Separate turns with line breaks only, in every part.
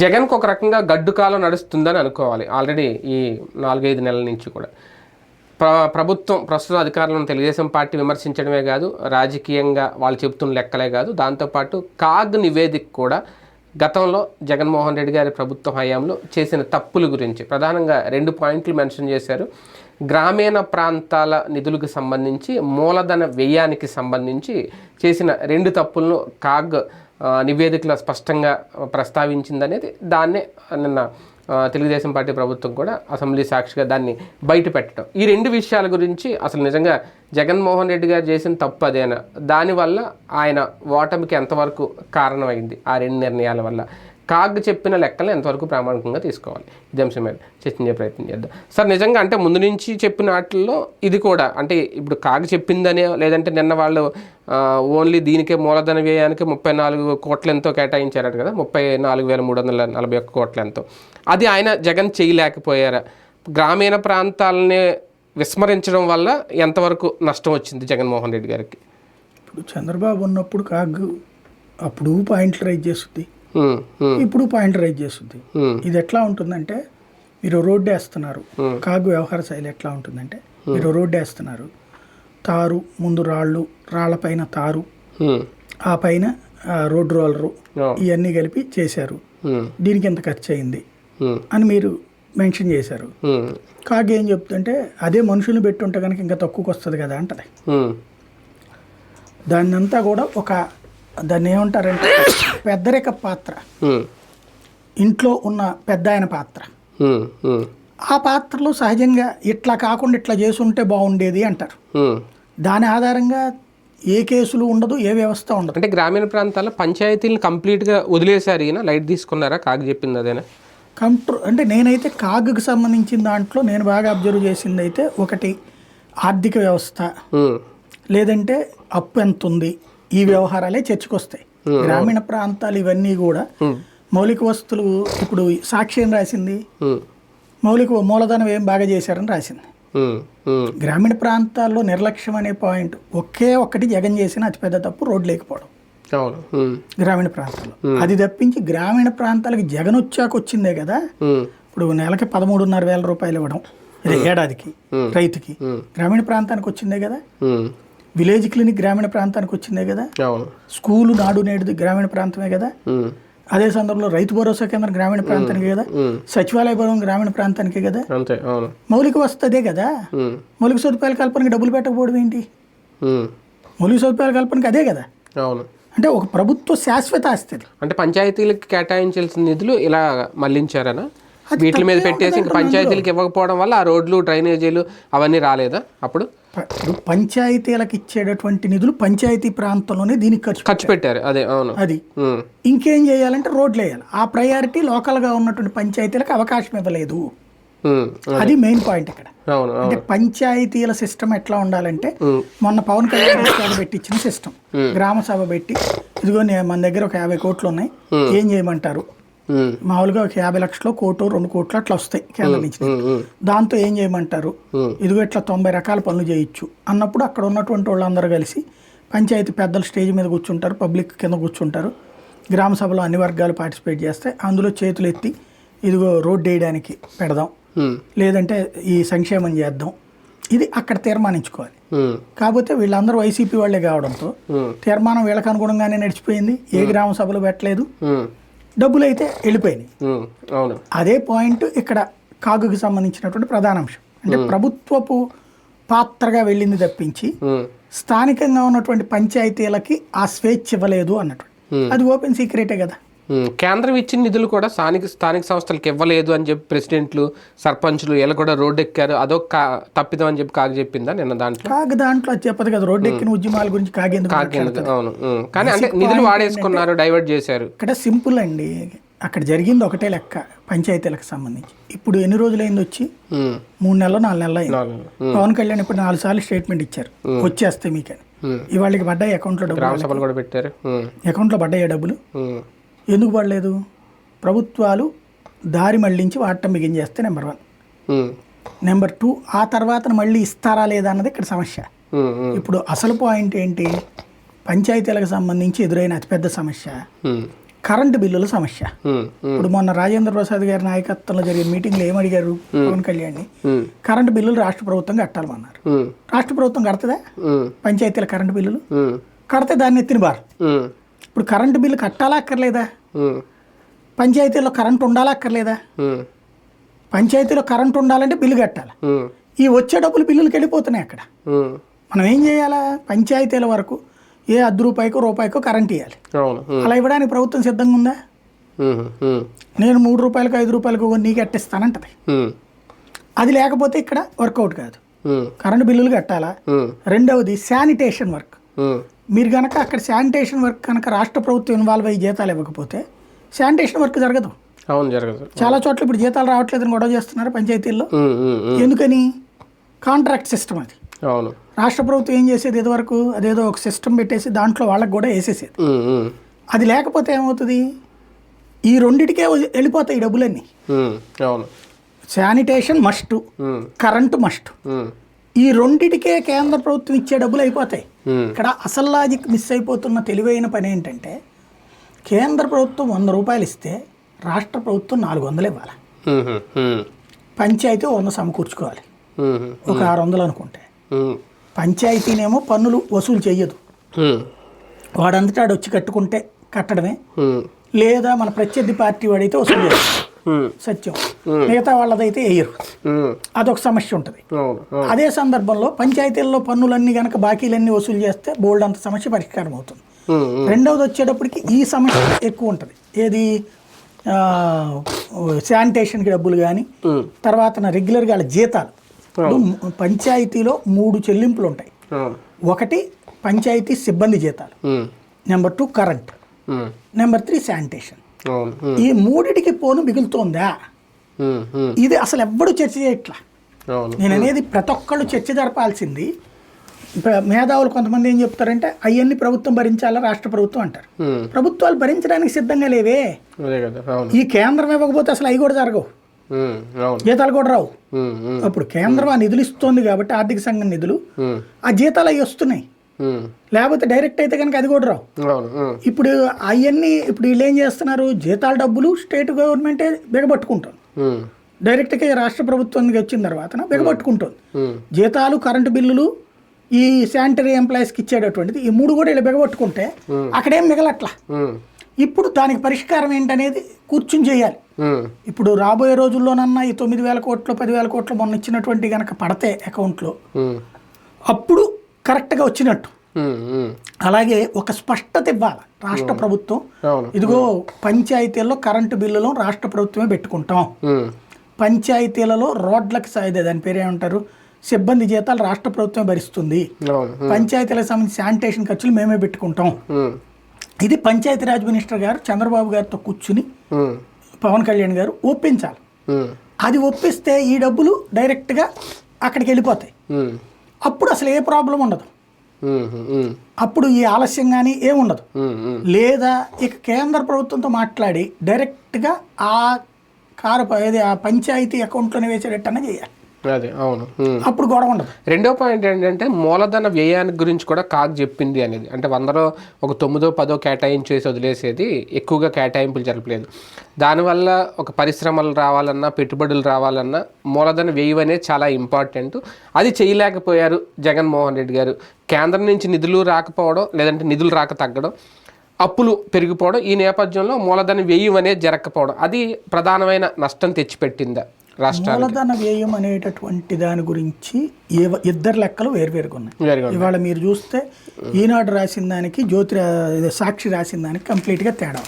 జగన్కు ఒక రకంగా గడ్డు కాలం నడుస్తుందని అనుకోవాలి. ఆల్రెడీ ఈ నాలుగైదు నెలల నుంచి కూడా. ప్ర ప్రభుత్వం ప్రస్తుత అధికారులను తెలుగుదేశం పార్టీ విమర్శించడమే కాదు రాజకీయంగా వాళ్ళు చెబుతున్న లెక్కలే కాదు. దాంతోపాటు కాగ్ నివేదిక కూడా గతంలో జగన్మోహన్ రెడ్డి గారి ప్రభుత్వ హయాంలో చేసిన తప్పుల గురించి ప్రధానంగా రెండు పాయింట్లు మెన్షన్ చేశారు. గ్రామీణ ప్రాంతాల నిధులకు సంబంధించి మూలధన వ్యయానికి సంబంధించి చేసిన రెండు తప్పులను కాగ్ నివేదికలో స్పష్టంగా ప్రస్తావించిందనేది దాన్నే నిన్న తెలుగుదేశం పార్టీ ప్రభుత్వం కూడా అసెంబ్లీ సాక్షిగా దాన్ని బయట పెట్టడం. ఈ రెండు విషయాల గురించి అసలు నిజంగా జగన్మోహన్ రెడ్డి గారు చేసిన తప్పు అదేనా? దానివల్ల ఆయన ఓటమికి ఎంతవరకు కారణమైంది? ఆ రెండు నిర్ణయాల వల్ల కాగ్ చెప్పిన లెక్కలు ఎంతవరకు ప్రామాణికంగా తీసుకోవాలి? ఇది అంశం మీద చర్చించే ప్రయత్నం చేద్దాం. సార్ నిజంగా అంటే ముందు నుంచి చెప్పిన వాటిల్లో ఇది కూడా అంటే ఇప్పుడు కాగ్ చెప్పిందనే లేదంటే నిన్న వాళ్ళు ఓన్లీ దీనికే మూలధన వ్యయానికి ముప్పై నాలుగు కోట్ల ఎంతో కేటాయించారట కదా ముప్పై నాలుగు వేల మూడు వందల నలభై ఒక్క కోట్ల ఎంతో. అది ఆయన జగన్ చేయలేకపోయారా? గ్రామీణ ప్రాంతాలని విస్మరించడం వల్ల ఎంతవరకు నష్టం వచ్చింది జగన్మోహన్ రెడ్డి గారికి?
ఇప్పుడు చంద్రబాబు ఉన్నప్పుడు కాగ్ అప్పుడు పాయింట్లు రైజ్ చేస్తుంది. ఇప్పుడు పాయింట్ రైజ్ చేస్తుంది ఇది ఎట్లా ఉంటుందంటే మీరు రోడ్డు వేస్తున్నారు. కాగు వ్యవహార శైలి ఎట్లా ఉంటుందంటే మీరు రోడ్డు వేస్తున్నారు. తారు ముందు రాళ్ళు రాళ్ళపైన తారు. ఆ పైన రోడ్ రోలరు ఇవన్నీ కలిపి చేశారు. దీనికి ఎంత ఖర్చు అయింది? అని మీరు మెన్షన్ చేశారు. కాగు ఏం చెప్తుంటే అదే మనుషుల్ని పెట్టి ఉంటే కనుక ఇంకా తక్కువకి వస్తుంది కదా అంటది. దాన్నంతా కూడా ఒక దాన్ని ఏమంటారంటే పెద్దరిక పాత్ర. ఇంట్లో ఉన్న పెద్ద ఆయన పాత్ర ఆ పాత్రలో సహజంగా ఇట్లా కాకుండా ఇట్లా చేసి ఉంటే బాగుండేది అంటారు. దాని ఆధారంగా ఏ కేసులు ఉండదు ఏ వ్యవస్థ ఉండదు.
అంటే గ్రామీణ ప్రాంతాల్లో పంచాయతీలను కంప్లీట్గా వదిలేశారు ఈయన లైట్ తీసుకున్నారా? కాకు చెప్పింది అదేనా?
కంట్రో అంటే నేనైతే కాగుకి సంబంధించిన దాంట్లో నేను బాగా అబ్జర్వ్ చేసింది అయితే ఒకటి ఆర్థిక వ్యవస్థ. లేదంటే అప్పు ఎంత ఉంది ఈ వ్యవహారాలే చర్చకొస్తాయి. గ్రామీణ ప్రాంతాలు ఇవన్నీ కూడా మౌలిక వస్తువులు ఇప్పుడు సాక్షి ఏం రాసింది? మౌలిక మూలధనం ఏం బాగా చేశారని రాసింది. గ్రామీణ ప్రాంతాల్లో నిర్లక్ష్యం అనే పాయింట్ ఒకే ఒక్కటి జగన్ చేసిన అతిపెద్ద తప్పు రోడ్లు లేకపోవడం గ్రామీణ ప్రాంతాల్లో. అది తప్పించి గ్రామీణ ప్రాంతాలకి జగన్ వచ్చాక వచ్చిందే కదా? ఇప్పుడు నెలకి పదమూడున్నర వేల రూపాయలు ఇవ్వడం ఏడాదికి రైతుకి. గ్రామీణ ప్రాంతానికి వచ్చిందే కదా? విలేజ్ క్లినిక్ గ్రామీణ ప్రాంతానికి వచ్చిందే కదా? స్కూలు నాడు నేడు గ్రామీణ ప్రాంతమే కదా? అదే సందర్భంలో రైతు భరోసా కేంద్రం గ్రామీణ ప్రాంతానికి కదా? సచివాలయ భవనం గ్రామీణ ప్రాంతానికి కదా? మౌలిక వసతి కదా? మౌలిక సదుపాయాల కల్పనకి డబ్బులు పెట్టకపోవడం ఏంటి? మౌలిక సదుపాయాల కల్పనకి అదే కదా? అంటే ఒక ప్రభుత్వ శాశ్వత ఆస్తి.
అంటే పంచాయతీలకు కేటాయించాల్సిన నిధులు ఇలా
మళ్ళించారనా?
వీటి మీద పెట్టేసి పంచాయతీలకు ఇవ్వకపోవడం వల్ల ఆ రోడ్లు డ్రైనేజీలు అవన్నీ రాలేదా అప్పుడు?
ఇప్పుడు పంచాయతీలకు ఇచ్చేటటువంటి నిధులు పంచాయతీ ప్రాంతంలోనే దీనికి ఖర్చు
ఖర్చు పెట్టారు. అదే అవును.
అది. ఇంకేం చేయాలంటే రోడ్లు వేయాలి. ఆ ప్రయారిటీ లోకల్గా ఉన్నటువంటి పంచాయతీలకు అవకాశం ఇవ్వలేదు. అది. మెయిన్ పాయింట్ ఇక్కడ. అంటే పంచాయతీల సిస్టమ్ ఎట్లా ఉండాలంటే మొన్న పవన్ కళ్యాణ్ గారు పెట్టి ఇచ్చిన సిస్టమ్. గ్రామ సభ పెట్టి ఇదిగో మన దగ్గర ఒక యాభై కోట్లు ఉన్నాయి. ఏం చేయమంటారు? మామూలుగా ఒక యాభై లక్షలు కోటు రెండు కోట్లు అట్లా వస్తాయి కేంద్రం నుంచి దాంతో ఏం చేయమంటారు. ఇదిగో ఇట్లా తొంభై రకాల పనులు చేయొచ్చు. అన్నప్పుడు అక్కడ ఉన్నటువంటి వాళ్ళందరూ కలిసి పంచాయతీ పెద్దలు స్టేజ్ మీద కూర్చుంటారు పబ్లిక్ కింద కూర్చుంటారు. గ్రామ సభలో అన్ని వర్గాలు పార్టిసిపేట్ చేస్తాయి అందులో చేతులు ఎత్తి ఇదిగో రోడ్డు వేయడానికి పెడదాం. లేదంటే ఈ సంక్షేమం చేద్దాం. ఇది అక్కడ తీర్మానించుకోవాలి. కాకపోతే వీళ్ళందరూ వైసీపీ వాళ్ళే కావడంతో తీర్మానం వీళ్ళకి అనుగుణంగానే నడిచిపోయింది. ఏ గ్రామ సభలు పెట్టలేదు. డబ్బులు అయితే వెళ్ళిపోయినాయి అదే పాయింట్ ఇక్కడ కాగుకి సంబంధించినటువంటి ప్రధాన అంశం. అంటే ప్రభుత్వపు పాత్రగా వెళ్ళింది తప్పించి స్థానికంగా ఉన్నటువంటి పంచాయతీలకి ఆ స్వేచ్ఛ ఇవ్వలేదు అన్నట్టు. అది ఓపెన్ సీక్రెటే కదా.
కేంద్రం ఇచ్చిన నిధులు కూడా స్థానిక స్థానిక సంస్థలకు ఇవ్వలేదు అని చెప్పి ప్రెసిడెంట్లు సర్పంచ్లు వీళ్ళు కూడా రోడ్డు ఎక్కారు అదొక కా- తప్పిదం అని చెప్పి కాక చెప్పిందా నిన్న దాంట్లో?
కాగు దాంట్లో అది చెప్పదు కదా రోడ్డు ఎక్కిన ఉద్యమాల గురించి
కాకింద అవును. కానీ అంటే నిధులు వాడేసుకున్నారు డైవర్ట్ చేశారు.
ఇక్కడ సింపుల్ అండి. అక్కడ జరిగింది ఒకటే లెక్క పంచాయతీలకు సంబంధించి. ఇప్పుడు ఎన్ని రోజులైంది వచ్చి? మూడు నెలలు నాలుగు నెలలు అయింది. పవన్ కళ్యాణ్ ఇప్పుడు నాలుగు సార్లు స్టేట్మెంట్ ఇచ్చారు. వచ్చేస్తే మీకని. ఇవాళకి పడ్డాయి అకౌంట్లో డబ్బులు
పెట్టారు.
అకౌంట్లో పడ్డాయి డబ్బులు? ఎందుకు పడలేదు ప్రభుత్వాలు దారి మళ్ళించి వాడటం బిగించేస్తే నెంబర్ వన్ నెంబర్ టూ ఆ తర్వాత మళ్ళీ ఇస్తారా లేదా అన్నది ఇక్కడ సమస్య. ఇప్పుడు అసలు పాయింట్ ఏంటి? పంచాయతీలకు సంబంధించి ఎదురైన అతిపెద్ద సమస్య. కరెంటు బిల్లుల సమస్య. ఇప్పుడు మొన్న రాజేంద్ర ప్రసాద్ గారి నాయకత్వంలో జరిగిన మీటింగ్లో ఏమడిగారు పవన్ కళ్యాణ్ని.
ఉమ్,
కరెంటు బిల్లులు రాష్ట్ర ప్రభుత్వం కట్టాలన్నారు రాష్ట్ర ప్రభుత్వం కడతదా? పంచాయతీల కరెంటు బిల్లులు కడితే దాన్ని ఎత్తిన బారు. ఇప్పుడు కరెంటు బిల్లు కట్టాలా అక్కర్లేదా? పంచాయతీలో కరెంటు ఉండాలా అక్కర్లేదా? పంచాయతీలో కరెంటు ఉండాలంటే బిల్లు కట్టాలి? ఈ వచ్చే డబ్బులు బిల్లులకి వెళ్ళిపోతున్నాయి అక్కడ. మనం ఏం చేయాలా? పంచాయతీల వరకు ఏ అర్ధ రూపాయికో రూపాయికో కరెంట్ ఇవ్వాలి అలా ఇవ్వడానికి ప్రభుత్వం సిద్ధంగా ఉందా? నేను మూడు రూపాయలకు ఐదు రూపాయలకు నీకు ఎట్టిస్తానంటది
ఉమ్,
అది లేకపోతే ఇక్కడ వర్కౌట్ కాదు. కరెంటు బిల్లులు కట్టాలా? రెండవది శానిటేషన్ వర్క్. మీరు కనుక అక్కడ శానిటేషన్ వర్క్ కనుక రాష్ట్ర ప్రభుత్వం ఇన్వాల్వ్ అయ్యి జీతాలు ఇవ్వకపోతే శానిటేషన్ వర్క్ జరగదు.
అవును జరగదు.
చాలా చోట్ల ఇప్పుడు జీతాలు రావట్లేదని గొడవ చేస్తున్నారు పంచాయతీల్లో. ఎందుకని? కాంట్రాక్ట్ సిస్టమ్ అది.
అవును.
రాష్ట్ర ప్రభుత్వం ఏం చేసేది ఇదివరకు? అదేదో ఒక సిస్టమ్ పెట్టేసి దాంట్లో వాళ్ళకి కూడా వేసేసేది. అది లేకపోతే ఏమవుతుంది? ఈ రెండిటికే వెళ్ళిపోతాయి డబ్బులన్నీ.
అవును.
Sanitation must. Current must. ఈ రెండిటికే కేంద్ర ప్రభుత్వం ఇచ్చే డబ్బులు అయిపోతాయి. ఇక్కడ అసలు లాజిక్ మిస్ అయిపోతున్న తెలివైన పని ఏంటంటే కేంద్ర ప్రభుత్వం వంద రూపాయలు ఇస్తే రాష్ట్ర ప్రభుత్వం నాలుగు వందలు ఇవ్వాలి. పంచాయతీ వంద సమకూర్చుకోవాలి. ఒక ఆరు వందలు అనుకుంటే. పంచాయతీనేమో పన్నులు వసూలు చెయ్యదు.
ఉమ్,
వాడంతటా వచ్చి కట్టుకుంటే కట్టడమే. లేదా మన ప్రత్యర్థి పార్టీ వాడైతే వసూలు చేస్తారు
ఉమ్,
సత్యం. మిగతా వాళ్ళదైతే వేయరు అదొక సమస్య ఉంటుంది. అదే సందర్భంలో పంచాయతీల్లో పన్నులన్నీ కనుక బాకీలన్నీ వసూలు చేస్తే బోల్డ్ అంత సమస్య పరిష్కారం అవుతుంది. రెండవది వచ్చేటప్పటికి ఈ సమస్య ఎక్కువ ఉంటుంది. ఏది? శానిటేషన్కి డబ్బులు కానీ తర్వాత నా రెగ్యులర్గా వాళ్ళ జీతాలు. పంచాయతీలో మూడు చెల్లింపులు ఉంటాయి. ఒకటి పంచాయతీ సిబ్బంది జీతాలు. Number two current. Number three sanitation. ఈ మూడిటికి పోను మిగులుతోందా? ఇది అసలు ఎవ్వడు చర్చ చేయట్లా. నేను అనేది ప్రతి ఒక్కళ్ళు చర్చ జరపాల్సింది. మేధావులు కొంతమంది ఏం చెప్తారంటే అవన్నీ ప్రభుత్వం భరించాలా రాష్ట్ర ప్రభుత్వం అంటారు. ప్రభుత్వాలు భరించడానికి సిద్ధంగా లేవే. ఈ కేంద్రం ఇవ్వకపోతే అసలు అవి కూడా జరగవు. జీతాలు కూడా రావు. అప్పుడు కేంద్రం ఆ నిధులు ఇస్తోంది కాబట్టి ఆర్థిక సంఘం నిధులు. ఆ జీతాలు అవి వస్తున్నాయి. లేకపోతే డైరెక్ట్ అయితే కనుక అది కూడా రావు. ఇప్పుడు అవన్నీ ఇప్పుడు వీళ్ళు ఏం చేస్తున్నారు? జీతాల డబ్బులు స్టేట్ గవర్నమెంటే బిగబట్టుకుంటుంది.
ఉమ్,
డైరెక్ట్గా రాష్ట్ర ప్రభుత్వానికి వచ్చిన తర్వాత బిగబట్టుకుంటుంది. జీతాలు కరెంటు బిల్లులు ఈ శానిటరీ ఎంప్లాయీస్కి ఇచ్చేటటువంటిది ఈ మూడు కూడా ఇలా బిగబట్టుకుంటే అక్కడేం మిగలట్లా? ఇప్పుడు దానికి పరిష్కారం ఏంటనేది కూర్చుని చేయాలి. ఇప్పుడు రాబోయే రోజుల్లోనన్నా ఈ తొమ్మిది వేల కోట్లు పదివేల కోట్లు మొన్న ఇచ్చినటువంటి కనుక పడితే అకౌంట్లో అప్పుడు కరెక్ట్గా వచ్చినట్టు. అలాగే ఒక స్పష్టత ఇవ్వాలి. రాష్ట్ర ప్రభుత్వం. ఇదిగో పంచాయతీల్లో కరెంటు బిల్లులు రాష్ట్ర ప్రభుత్వమే పెట్టుకుంటాం. పంచాయతీలలో రోడ్లకు సాయిదే దాని పేరు ఏమంటారు? సిబ్బంది జీతాలు రాష్ట్ర ప్రభుత్వమే భరిస్తుంది. పంచాయతీలకు సంబంధించి శానిటేషన్ ఖర్చులు మేమే పెట్టుకుంటాం. ఇది పంచాయతీరాజ్ మినిస్టర్ గారు చంద్రబాబు గారితో కూర్చుని పవన్ కళ్యాణ్ గారు ఒప్పించాలి. అది ఒప్పిస్తే ఈ డబ్బులు డైరెక్ట్గా అక్కడికి వెళ్ళిపోతాయి. అప్పుడు అసలు ఏ ప్రాబ్లం ఉండదు. అప్పుడు ఈ ఆలస్యం కానీ ఏముండదు. లేదా ఇక కేంద్ర ప్రభుత్వంతో మాట్లాడి డైరెక్ట్గా ఆ కారు ఏది ఆ పంచాయతీ అకౌంట్లోనే వేసేటట్టనే చేయాలి.
అదే అవును.
అప్పుడు గొడవ ఉండదు.
రెండో పాయింట్ ఏంటంటే మూలధన వ్యయానికి గురించి కూడా కాక్ చెప్పింది అనేది. అంటే వందలో ఒక తొమ్మిదో పదో కేటాయించేసి వదిలేసేది ఎక్కువగా కేటాయింపులు జరపలేదు. దానివల్ల ఒక పరిశ్రమలు రావాలన్నా పెట్టుబడులు రావాలన్నా మూలధన వ్యయం అనేది చాలా ఇంపార్టెంట్. అది చేయలేకపోయారు జగన్మోహన్ రెడ్డి గారు. కేంద్రం నుంచి నిధులు రాకపోవడం లేదంటే నిధులు రాక తగ్గడం అప్పులు పెరిగిపోవడం ఈ నేపథ్యంలో మూలధన వ్యయం అనేది జరగకపోవడం అది ప్రధానమైన నష్టం తెచ్చిపెట్టిందా?
మూలధన వ్యయం అనేటటువంటి దాని గురించి ఇద్దరు లెక్కలు వేరువేరుగా ఉన్నాయి. ఇవాళ మీరు చూస్తే ఈనాడు రాసిన దానికి జ్యోతి సాక్షి రాసిన దానికి కంప్లీట్గా తేడా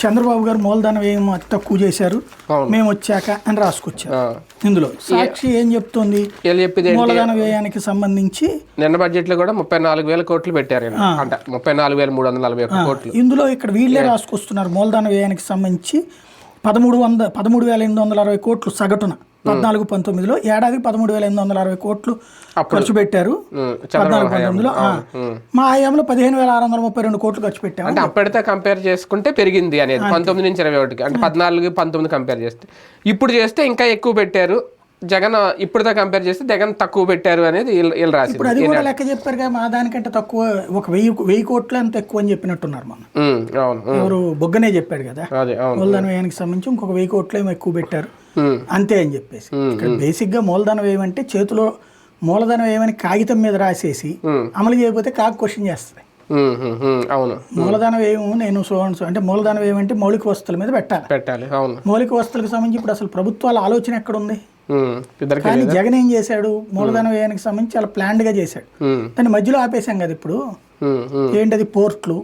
చంద్రబాబు గారు మూలధన వ్యయం అతి తక్కువ చేశారు. మేము వచ్చాక అని రాసుకొచ్చారు.
ఆ.
ఇందులో సాక్షి ఏం చెప్తోంది? మూలధన వ్యయానికి సంబంధించి
నిన్న బడ్జెట్లో కూడా ముప్పై నాలుగు వేల కోట్లు పెట్టారు ముప్పై నాలుగు వేల మూడు వందల నలభై కోట్లు.
ఇందులో ఇక్కడ వీళ్ళే రాసుకొస్తున్నారు. మూలధన వ్యయానికి సంబంధించి పదమూడు వంద పదమూడు వేల ఎనిమిది వందల అరవై కోట్లు సగటున. పద్నాలుగు పంతొమ్మిదిలో ఏడాదికి పదమూడు వేల ఎనిమిది వందల అరవై కోట్లు ఖర్చు పెట్టారు. పద్నాలుగు. పంతొమ్మిదిలో. మా. హయాంలో పదిహేను వేల ఆరు వందల ముప్పై రెండు కోట్లు ఖర్చు పెట్టాము.
అంటే అప్పటితో కంపేర్ చేసుకుంటే పెరిగింది అనేది. పంతొమ్మిది నుంచి ఇరవై ఒకటికి. అంటే పద్నాలుగు పంతొమ్మిది కంపేర్ చేస్తే. ఇప్పుడు చేస్తే ఇంకా ఎక్కువ పెట్టారు. జగన్ ఇప్పుడుతో కంపేర్ చేస్తే జగన్ తక్కువ పెట్టారు అనేది వీళ్ళు రాసింది.
ఇప్పుడు అది కూడా లెక్క చెప్పారుగా మా దానికంటే తక్కువ ఒక వెయ్యి వెయ్యి కోట్లు అంత ఎక్కువ అని చెప్పినట్టున్నారు
అవును ఉమ్,
ఎవరు బొగ్గనే చెప్పాడు కదా మూలధన వ్యయానికి సంబంధించి ఇంకొక వెయ్యి కోట్లు ఏమో ఎక్కువ పెట్టారు. అంతే అని చెప్పేసి. ఇక్కడ బేసిక్గా మూలధన వ్యయం అంటే చేతిలో మూలధన వ్యయమని కాగితం మీద రాసేసి అమలు చేయకపోతే కాకు క్వశ్చన్ చేస్తుంది
అవును
మూలధన వ్యయం నేను సో అండ్ సో అంటే మూలధన వ్యయం అంటే మౌలిక వస్తువుల మీద పెట్టాలి.
పెట్టాలి అవును.
మౌలిక వస్తువులకు సంబంధించి ఇప్పుడు అసలు ప్రభుత్వాల ఆలోచన ఎక్కడ ఉంది
ఉమ్, ఇద్దరికి
కానీ జగన్ ఏం చేశాడు? మూలధన వ్యయానికి సంబంధించి చాలా planned గా చేశాడు. దాన్ని మధ్యలో ఆపేశాం కదా ఇప్పుడు. ఏంటది? పోర్ట్లు.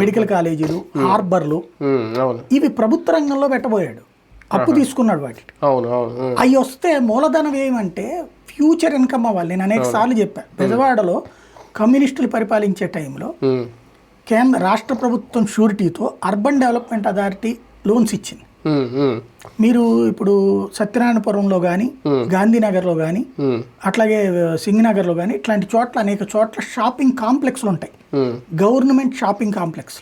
మెడికల్ కాలేజీలు హార్బర్లు. ఇవి ప్రభుత్వ రంగంలో పెట్టబోయాడు. అప్పు తీసుకున్నాడు
ఉమ్,
అవి వస్తే మూలధన వ్యయం అంటే ఫ్యూచర్ ఇన్కమ్ అవ్వాలి. నేను అనేక సార్లు చెప్పాను బెజవాడలో కమ్యూనిస్టులు పరిపాలించే టైంలో కేంద్ర రాష్ట్ర ప్రభుత్వం షూరిటీతో అర్బన్ డెవలప్మెంట్ అథారిటీ లోన్స్ ఇచ్చింది. మీరు ఇప్పుడు సత్యనారాయణపురంలో కానీ గాంధీనగర్లో కానీ అట్లాగే సింగనగర్లో కానీ ఇట్లాంటి చోట్ల అనేక చోట్ల షాపింగ్ కాంప్లెక్స్లు ఉంటాయి. గవర్నమెంట్ షాపింగ్ కాంప్లెక్స్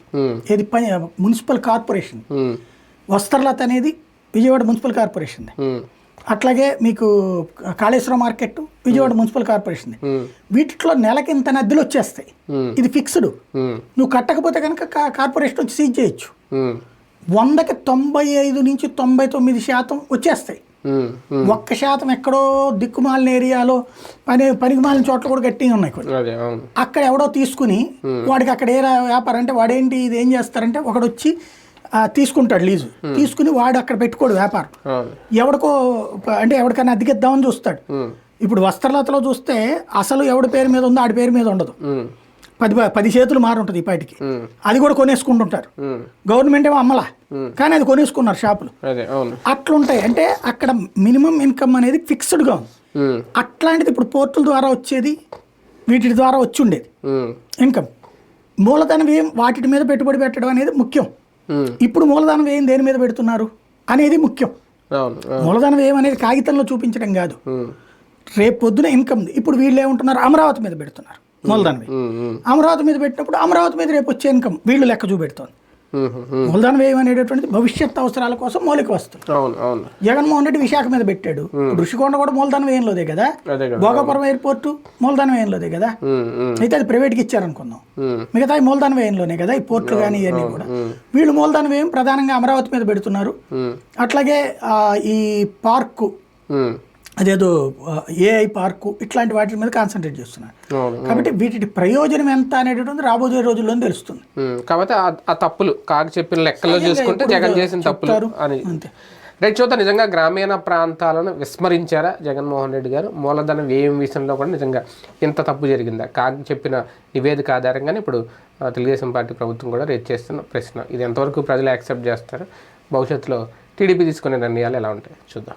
ఏది పని మున్సిపల్ కార్పొరేషన్. వస్త్రలత అనేది విజయవాడ మున్సిపల్ కార్పొరేషన్ అట్లాగే మీకు Kaleshwaram market Vijayawada municipal corporation వీటిలో నెలకి ఇంత నద్దులు వచ్చేస్తాయి. ఇది ఫిక్స్డ్. నువ్వు కట్టకపోతే కనుక కార్పొరేషన్ వచ్చి సీజ్ చేయొచ్చు. వందకి తొంభై ఐదు నుంచి తొంభై తొమ్మిది శాతం వచ్చేస్తాయి. ఒక్క శాతం ఎక్కడో దిక్కుమాలిన ఏరియాలో పని పనికి మాలిన చోట్ల కూడా గట్టిగా ఉన్నాయి అక్కడ ఎవడో తీసుకుని వాడికి అక్కడ ఏ వ్యాపారం అంటే వాడేంటి ఇది ఏం చేస్తారంటే ఒకడు వచ్చి తీసుకుంటాడు లీజు. తీసుకుని వాడు అక్కడ పెట్టుకోడు వ్యాపారం. ఎవడికో అంటే ఎవరికైనా అద్దెకిద్దామని చూస్తాడు. ఇప్పుడు వస్త్రలతలో చూస్తే అసలు ఎవడి పేరు మీద ఉందో ఆడి పేరు మీద ఉండదు. పది పది చేతులు మారి ఉంటుంది ఈ పాటికి
ఉమ్,
అది కూడా కొనేసుకుంటుంటారు. గవర్నమెంట్ ఏమో అమ్మలా. కానీ అది కొనేసుకున్నారు షాపులు. అట్లుంటాయి. అంటే అక్కడ మినిమం ఇన్కమ్ అనేది ఫిక్స్డ్గా ఉంది. అట్లాంటిది ఇప్పుడు పోర్టుల ద్వారా వచ్చేది వీటి ద్వారా వచ్చి ఉండేది. ఇన్కమ్. మూలధన వ్యయం వాటి మీద పెట్టుబడి పెట్టడం అనేది ముఖ్యం. ఇప్పుడు మూలధన వ్యయం దేని మీద పెడుతున్నారు అనేది ముఖ్యం. మూలధన వ్యయం అనేది కాగితంలో చూపించడం కాదు. రేపు పొద్దున ఇన్కమ్. ఇప్పుడు వీళ్ళు ఏమంటున్నారు? అమరావతి మీద పెడుతున్నారు. మూలధన అమరావతి మీద పెట్టినప్పుడు అమరావతి మీద రేపు వచ్చే ఇన్కమ్ వీళ్ళు లెక్క చూపెడుతోంది. మూలధన వ్యయం అనేటటువంటిది భవిష్యత్ అవసరాల కోసం మౌలిక
అవును
జగన్మోహన్ రెడ్డి విశాఖ మీద పెట్టాడు. ఋషికొండ కూడా మూలధన వ్యయంలోదే కదా? భోగాపురం ఎయిర్పోర్ట్ మూలధన వ్యయంలోదే కదా? అయితే అది ప్రైవేట్కి ఇచ్చారనుకుందాం మిగతా మూలధన వ్యయంలోనే కదా? ఈ పోర్ట్లు కానీ ఇవన్నీ కూడా. వీళ్ళు మూలధన వ్యయం ప్రధానంగా అమరావతి మీద పెడుతున్నారు. అట్లాగే ఈ పార్కు అదేదో ఏఐ పార్కు ఇట్లాంటి వాటి మీద కాన్సన్ట్రేట్ చేస్తున్నారు. కాబట్టి వీటి ప్రయోజనం ఎంత అనేటటువంటి రాబోయే రోజుల్లో తెలుస్తుంది.
కాకపోతే ఆ- తప్పులు కాకు చెప్పిన లెక్కల్లో చూసుకుంటే జగన్ చేసిన తప్పులు. అని.
అంతే.
రైట్ చూద్దాం నిజంగా గ్రామీణ ప్రాంతాలను విస్మరించారా జగన్మోహన్ రెడ్డి గారు? మూలధన వ్యయం విషయంలో కూడా నిజంగా ఇంత తప్పు జరిగిందా? కాగ్ చెప్పిన నివేదిక ఆధారంగానే ఇప్పుడు తెలుగుదేశం పార్టీ ప్రభుత్వం కూడా రేట్ చేస్తున్న ప్రశ్న. ఇది ఎంతవరకు ప్రజలు యాక్సెప్ట్ చేస్తారు? భవిష్యత్తులో టీడీపీ తీసుకునే నిర్ణయాలు ఎలా ఉంటాయి? చూద్దాం.